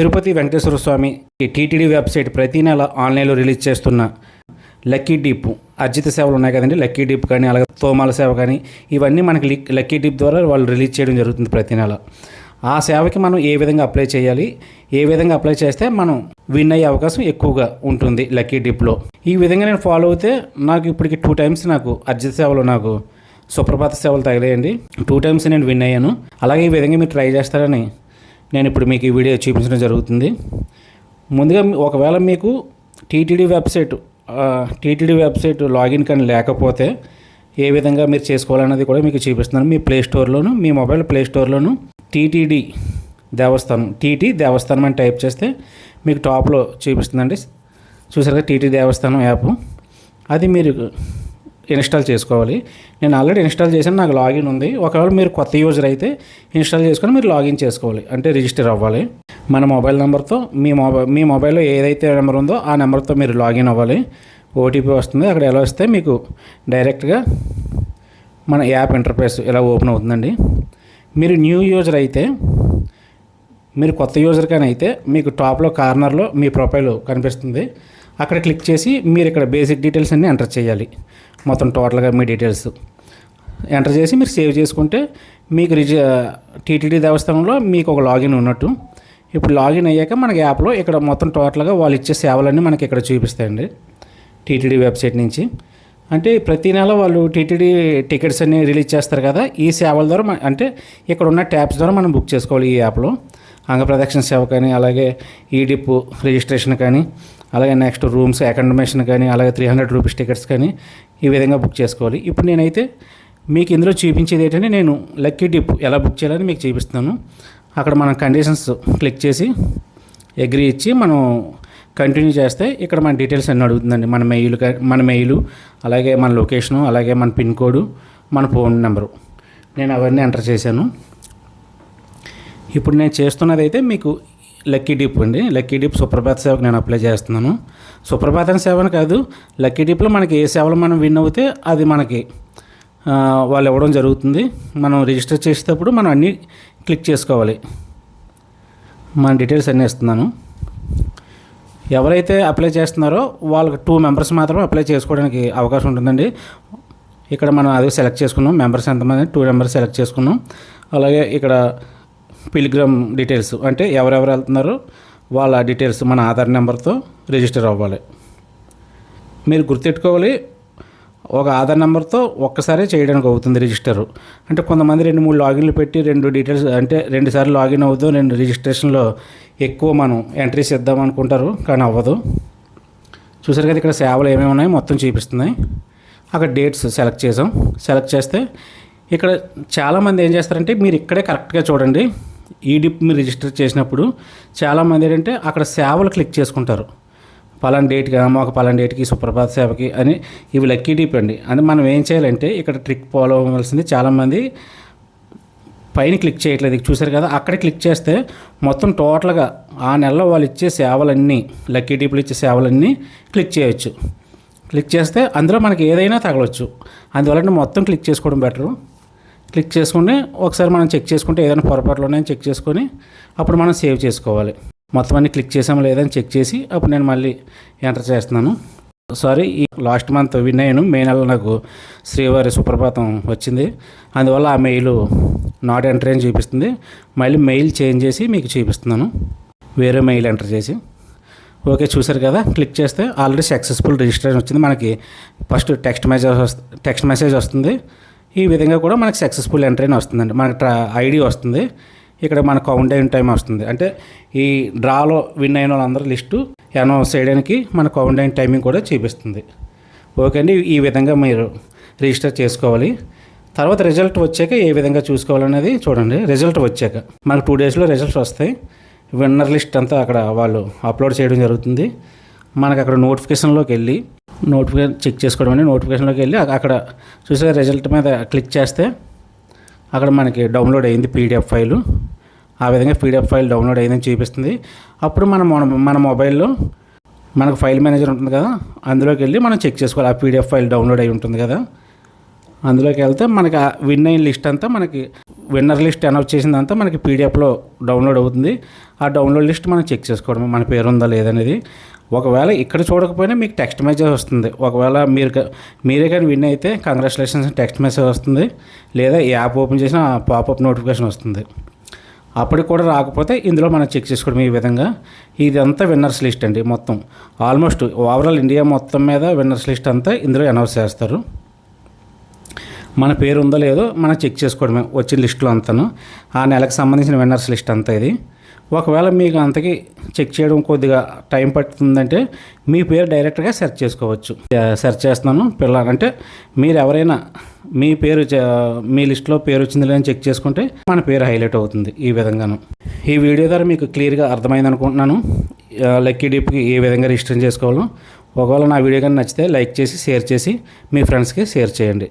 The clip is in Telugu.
తిరుపతి వెంకటేశ్వర స్వామి టీటీడీ వెబ్సైట్ ప్రతి నెల ఆన్లైన్లో రిలీజ్ చేస్తున్న లక్కీ డీప్ అర్జిత సేవలు ఉన్నాయి కదండి లక్కీ డీప్ కానీ అలాగే తోమాల సేవ కానీ ఇవన్నీ మనకి లక్కీ డీప్ ద్వారా వాళ్ళు రిలీజ్ చేయడం జరుగుతుంది ప్రతి నెల. ఆ సేవకి మనం ఏ విధంగా అప్లై చేయాలి ఏ విధంగా అప్లై చేస్తే మనం విన్ అయ్యే అవకాశం ఎక్కువగా ఉంటుంది లక్కీ డిప్లో. ఈ విధంగా నేను ఫాలో అయితే నాకు ఇప్పటికి టూ టైమ్స్ నాకు అర్జిత సేవలు నాకు సుప్రభాత సేవలు తగిలేయండి. టూ టైమ్స్ నేను విన్ అయ్యాను. అలాగే ఈ విధంగా మీరు ట్రై చేస్తారని నేను ఇప్పుడు మీకు ఈ వీడియో చూపించడం జరుగుతుంది. ముందుగా ఒకవేళ మీకు TTD website TTD website login కానీ లేకపోతే ఏ విధంగా మీరు చేసుకోవాలన్నది కూడా మీకు చూపిస్తున్నాను. మీ ప్లే స్టోర్లోను మీ మొబైల్ ప్లే స్టోర్లోను టీటీడీ దేవస్థానం టీటీ దేవస్థానం అని టైప్ చేస్తే మీకు టాప్లో చూపిస్తుందండి. చూసారుగా టీటీ దేవస్థానం యాప్. అది మీరు ఇన్స్టాల్ చేసుకోవాలి. నేను ఆల్రెడీ ఇన్స్టాల్ చేశాను నాకు లాగిన్ ఉంది. ఒకవేళ మీరు కొత్త యూజర్ అయితే ఇన్స్టాల్ చేసుకొని మీరు లాగిన్ చేసుకోవాలి అంటే రిజిస్టర్ అవ్వాలి. మన మొబైల్ నెంబర్తో మీ మొబైల్ మీ మొబైల్లో ఏదైతే నెంబర్ ఉందో ఆ నెంబర్తో మీరు లాగిన్ అవ్వాలి. ఓటీపీ వస్తుంది అక్కడ ఎలా వస్తే మీకు డైరెక్ట్గా మన యాప్ ఇంటర్ఫేస్ ఇలా ఓపెన్ అవుతుందండి. మీరు న్యూ యూజర్ అయితే మీరు కొత్త యూజర్ కానీ అయితే మీకు టాప్లో కార్నర్లో మీ ప్రొఫైల్ కనిపిస్తుంది. అక్కడ క్లిక్ చేసి మీరు ఇక్కడ బేసిక్ డీటెయిల్స్ అన్నీ ఎంటర్ చేయాలి. మొత్తం టోటల్గా మీ డీటెయిల్స్ ఎంటర్ చేసి మీరు సేవ్ చేసుకుంటే మీకు రిజ టీటీడీ దేవస్థానంలో మీకు ఒక లాగిన్ ఉన్నట్టు. ఇప్పుడు లాగిన్ అయ్యాక మనకి యాప్లో ఇక్కడ మొత్తం టోటల్గా వాళ్ళు ఇచ్చే సేవలన్నీ మనకి ఇక్కడ చూపిస్తాయండి. టీటీడీ వెబ్సైట్ నుంచి. అంటే ప్రతి నెల వాళ్ళు టీటీడీ టికెట్స్ అన్ని రిలీజ్ చేస్తారు కదా ఈ సేవల ద్వారా అంటే ఇక్కడ ఉన్న ట్యాబ్స్ ద్వారా మనం బుక్ చేసుకోవాలి ఈ యాప్లో అంగప్రదక్షిణ సేవ కానీ అలాగే ఈడిప్ రిజిస్ట్రేషన్ కానీ అలాగే నెక్స్ట్ రూమ్స్ అకామిడేషన్ కానీ అలాగే త్రీ హండ్రెడ్ రూపీస్ టికెట్స్ కానీ ఈ విధంగా బుక్ చేసుకోవాలి. ఇప్పుడు నేనైతే మీకు ఇందులో చూపించేది ఏంటంటే నేను లక్కీ డిప్ ఎలా బుక్ చేయాలని మీకు చూపిస్తున్నాను. అక్కడ మన కండిషన్స్ క్లిక్ చేసి అగ్రి ఇచ్చి మనం కంటిన్యూ చేస్తే ఇక్కడ మన డీటెయిల్స్ అన్నీ అడుగుతుందండి. మన మెయిల్ మన మెయిల్ అలాగే మన లొకేషను అలాగే మన పిన్ కోడ్ మన ఫోన్ నెంబరు నేను అవన్నీ ఎంటర్ చేశాను. ఇప్పుడు నేను చేస్తున్నదైతే మీకు లక్కీ డీప్ అండి. లక్కీ డీప్ సుప్రభాత సేవకు నేను అప్లై చేస్తున్నాను. సుప్రభాతం సేవని కాదు లక్కీ డీప్లో మనకి ఏ సేవలు మనం విన్ అవుతే అది మనకి వాళ్ళు ఇవ్వడం జరుగుతుంది. మనం రిజిస్టర్ చేసేటప్పుడు మనం అన్నీ క్లిక్ చేసుకోవాలి. మన డీటెయిల్స్ అన్నీ ఇస్తున్నాను. ఎవరైతే అప్లై చేస్తున్నారో వాళ్ళకి టూ మెంబర్స్ మాత్రమే అప్లై చేసుకోవడానికి అవకాశం ఉంటుందండి. ఇక్కడ మనం అదే సెలెక్ట్ చేసుకున్నాం. మెంబర్స్ ఎంతమంది? టూ మెంబర్స్ సెలెక్ట్ చేసుకున్నాం. అలాగే ఇక్కడ పిలిగ్రామ్ డీటెయిల్స్. అంటే ఎవరెవరు వెళ్తున్నారో వాళ్ళ డీటెయిల్స్ మన ఆధార్ నెంబర్తో రిజిస్టర్ అవ్వాలి. మీరు గుర్తెట్టుకోవాలి ఒక ఆధార్ నెంబర్తో ఒక్కసారి చేయడానికి అవుతుంది రిజిస్టర్. అంటే కొంతమంది రెండు మూడు లాగిన్లు పెట్టి రెండు డీటెయిల్స్ అంటే రెండు సార్లు లాగిన్ అవ్వదు రెండు రిజిస్ట్రేషన్లో ఎక్కువ మనం ఎంట్రీస్ ఇద్దాం అనుకుంటారు కానీ అవ్వదు. చూసారు కదా ఇక్కడ సేవలు ఏమేమి ఉన్నాయి మొత్తం చూపిస్తున్నాయి. అక్కడ డేట్స్ సెలెక్ట్ చేసాం. సెలెక్ట్ చేస్తే ఇక్కడ చాలామంది ఏం చేస్తారంటే మీరు ఇక్కడే కరెక్ట్గా చూడండి. ఈ మీరు రిజిస్టర్ చేసినప్పుడు చాలామంది ఏంటంటే అక్కడ సేవలు క్లిక్ చేసుకుంటారు. పలానా డేట్కి ఒక పలానా డేట్కి సుప్రభాత సేవకి అని ఇవి లక్కీ డీప్ అండి. అంటే మనం ఏం చేయాలంటే ఇక్కడ ట్రిక్ ఫాలో అవ్వాల్సింది చాలామంది పైన క్లిక్ చేయట్లేదు. చూసారు కదా అక్కడ క్లిక్ చేస్తే మొత్తం టోటల్గా ఆ నెలలో వాళ్ళు ఇచ్చే సేవలన్నీ లక్కీ డీప్లు ఇచ్చే సేవలన్నీ క్లిక్ చేయొచ్చు. క్లిక్ చేస్తే అందులో మనకి ఏదైనా తగలొచ్చు. అందువల్ల మొత్తం క్లిక్ చేసుకోవడం బెటరు. క్లిక్ చేసుకుని ఒకసారి మనం చెక్ చేసుకుంటే ఏదైనా పొరపాట్లు ఉన్నాయని చెక్ చేసుకొని అప్పుడు మనం సేవ్ చేసుకోవాలి. మొత్తం అన్ని క్లిక్ చేసాము లేదని చెక్ చేసి అప్పుడు నేను మళ్ళీ ఎంటర్ చేస్తున్నాను. సారీ ఈ లాస్ట్ మంత్ విన్ అయ్యాను. మే నెలలో నాకు శ్రీవారి సుప్రభాతం వచ్చింది. అందువల్ల ఆ మెయిల్ నాట్ ఎంటర్ అని చూపిస్తుంది. మళ్ళీ మెయిల్ చేంజ్ చేసి మీకు చూపిస్తున్నాను. వేరే మెయిల్ ఎంటర్ చేసి. ఓకే చూసారు కదా? క్లిక్ చేస్తే ఆల్రెడీ సక్సెస్ఫుల్ రిజిస్ట్రేషన్ వచ్చింది. మనకి ఫస్ట్ టెక్స్ట్ మెసేజ్ వస్తు టెక్స్ట్ మెసేజ్ వస్తుంది. ఈ విధంగా కూడా మనకు సక్సెస్ఫుల్ ఎంట్రీ అని వస్తుందండి. మనకి ట్రా ఐడి వస్తుంది. ఇక్కడ మన కౌంట్ అయిన టైం వస్తుంది. అంటే ఈ డ్రాలో విన్ అయిన వాళ్ళందరూ లిస్టు అనౌన్స్ చేయడానికి మన కౌంట్ అయిన టైమింగ్ కూడా చూపిస్తుంది. ఓకే అండి. ఈ విధంగా మీరు రిజిస్టర్ చేసుకోవాలి. తర్వాత రిజల్ట్ వచ్చాక ఏ విధంగా చూసుకోవాలనేది చూడండి. రిజల్ట్ వచ్చాక మనకు టూ డేస్లో రిజల్ట్స్ వస్తాయి. విన్నర్ లిస్ట్ అంతా అక్కడ వాళ్ళు అప్లోడ్ చేయడం జరుగుతుంది. మనకు అక్కడ నోటిఫికేషన్లోకి వెళ్ళి నోటిఫికేషన్ చెక్ చేసుకోవడం అని నోటిఫికేషన్లోకి వెళ్ళి అక్కడ చూసే రిజల్ట్ మీద క్లిక్ చేస్తే అక్కడ మనకి డౌన్లోడ్ అయింది పీడిఎఫ్ ఫైలు ఆ విధంగా పీడిఎఫ్ ఫైల్ డౌన్లోడ్ అయిందని చూపిస్తుంది. అప్పుడు మనం మన మన మొబైల్లో మనకు ఫైల్ మేనేజర్ ఉంటుంది కదా అందులోకి వెళ్ళి మనం చెక్ చేసుకోవాలి. ఆ పీడిఎఫ్ ఫైల్ డౌన్లోడ్ అయి ఉంటుంది కదా. అందులోకి వెళ్తే మనకి ఆ విన్ అయిన లిస్ట్ అంతా మనకి విన్నర్ లిస్ట్ అనౌన్స్ చేసిందంతా మనకి పీడిఎఫ్లో డౌన్లోడ్ అవుతుంది. ఆ డౌన్లోడ్ లిస్ట్ మనం చెక్ చేసుకోవడం మన పేరు ఉందా లేదనేది ఒకవేళ ఇక్కడ చూడకపోయినా మీకు టెక్స్ట్ మెసేజ్ వస్తుంది. ఒకవేళ మీరు మీరే కానీ విన్ అయితే కంగ్రాచులేషన్స్ టెక్స్ట్ మెసేజ్ వస్తుంది. లేదా యాప్ ఓపెన్ చేసిన పాపప్ నోటిఫికేషన్ వస్తుంది. అప్పటికి కూడా రాకపోతే ఇందులో మనం చెక్ చేసుకోవడం ఈ విధంగా. ఇదంతా విన్నర్స్ లిస్ట్ అండి మొత్తం. ఆల్మోస్ట్ ఓవరాల్ ఇండియా మొత్తం మీద విన్నర్స్ లిస్ట్ అంతా ఇందులో అనౌన్స్ చేస్తారు. మన పేరు ఉందో లేదో మనం చెక్ చేసుకోవడమే వచ్చిన లిస్టులో అంతాను. ఆ నెలకు సంబంధించిన విన్నర్స్ లిస్ట్ అంతా ఇది. ఒకవేళ మీకు అంతకి చెక్ చేయడం కొద్దిగా టైం పడుతుందంటే మీ పేరు డైరెక్ట్గా సెర్చ్ చేసుకోవచ్చు. సెర్చ్ చేస్తున్నాను. పిల్ల అంటే మీరు ఎవరైనా మీ పేరు మీ లిస్ట్లో పేరు వచ్చింది లేదని చెక్ చేసుకుంటే మన పేరు హైలైట్ అవుతుంది ఈ విధంగాను. ఈ వీడియో ద్వారా మీకు క్లియర్గా అర్థమైంది అనుకుంటున్నాను. లక్కీ డిప్కి ఏ విధంగా రిజిస్టర్ చేసుకోవాలో. ఒకవేళ నా వీడియో కానీ నచ్చితే లైక్ చేసి షేర్ చేసి మీ ఫ్రెండ్స్కి షేర్ చేయండి.